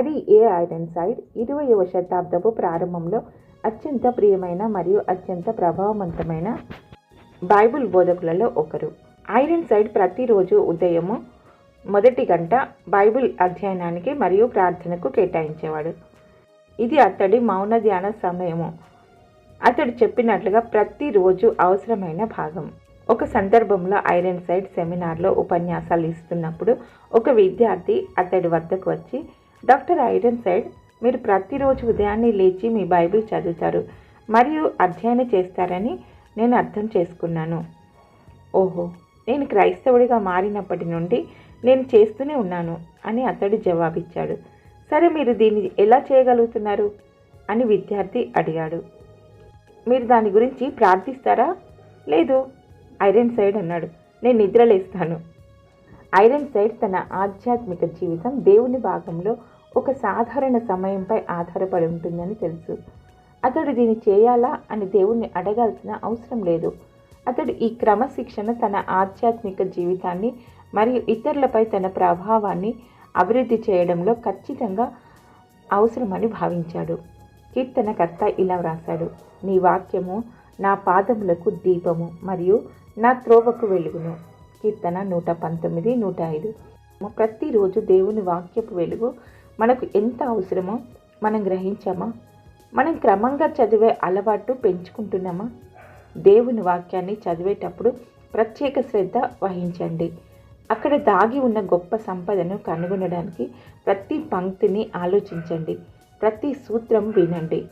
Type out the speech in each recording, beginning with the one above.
Harry A Ironside ఇరవయవ శతాబ్దపు ప్రారంభంలో అత్యంత ప్రియమైన మరియు అత్యంత ప్రభావవంతమైన బైబిల్ బోధకులలో ఒకరు. ఐరన్ సైడ్ ప్రతిరోజు ఉదయము మొదటి గంట బైబిల్ అధ్యయనానికి మరియు ప్రార్థనకు కేటాయించేవాడు. ఇది అతడి మౌన ధ్యాన సమయము. అతడు చెప్పినట్లుగా ప్రతిరోజు అవసరమైన భాగం. ఒక సందర్భంలో ఐరన్ సైడ్ సెమినార్లో ఉపన్యాసాలు ఇస్తున్నప్పుడు ఒక విద్యార్థి అతడి వద్దకు వచ్చి డాక్టర్ ఐరన్ సైడ్ మీరు ప్రతిరోజు ఉదయాన్నే లేచి మీ బైబిల్ చదువుతారు మరియు అధ్యయనం చేస్తారని నేను అర్థం చేసుకున్నాను. ఓహో నేను క్రైస్తవుడిగా మారినప్పటి నుండి నేను చేస్తూనే ఉన్నాను అని అతడు జవాబిచ్చాడు. సరే మీరు దీన్ని ఎలా చేయగలుగుతున్నారు? అని విద్యార్థి అడిగాడు. మీరు దాని గురించి ప్రార్థిస్తారా? లేదు ఐరన్ సైడ్ అన్నాడు. నేను నిద్రలేస్తాను. ఐరన్ సైడ్ తన ఆధ్యాత్మిక జీవితం దేవుని భాగంలో ఒక సాధారణ సమయంపై ఆధారపడి ఉంటుందని తెలుసు. అతడు దీన్ని చేయాలా అని దేవుణ్ణి అడగాల్సిన అవసరం లేదు. అతడు ఈ క్రమశిక్షణ తన ఆధ్యాత్మిక జీవితాన్ని మరియు ఇతరులపై తన ప్రభావాన్ని అభివృద్ధి చేయడంలో ఖచ్చితంగా అవసరమని భావించాడు. కీర్తనకర్త ఇలా వ్రాశాడు నీ వాక్యము నా పాదములకు దీపము మరియు నా త్రోవకు వెలుగును. కీర్తన నూట పంతొమ్మిది నూట ఐదు. ప్రతిరోజు దేవుని వాక్యపు వెలుగు మనకు ఎంత అవసరమో మనం గ్రహించామా? మనం క్రమంగా చదివే అలవాటు పెంచుకుంటున్నామా? దేవుని వాక్యాన్ని చదివేటప్పుడు ప్రత్యేక శ్రద్ధ వహించండి. అక్కడ దాగి ఉన్న గొప్ప సంపదను కనుగొనడానికి ప్రతి పంక్తిని ఆలోచించండి. ప్రతి సూత్రం వినండి.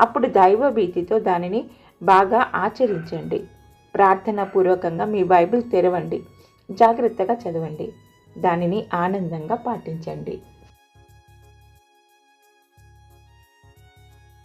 అప్పుడు దైవ భీతితో దానిని బాగా ఆచరించండి. ప్రార్థన పూర్వకంగా మీ బైబిల్ తెరవండి. జాగ్రత్తగా చదవండి. దానిని ఆనందంగా పాటించండి.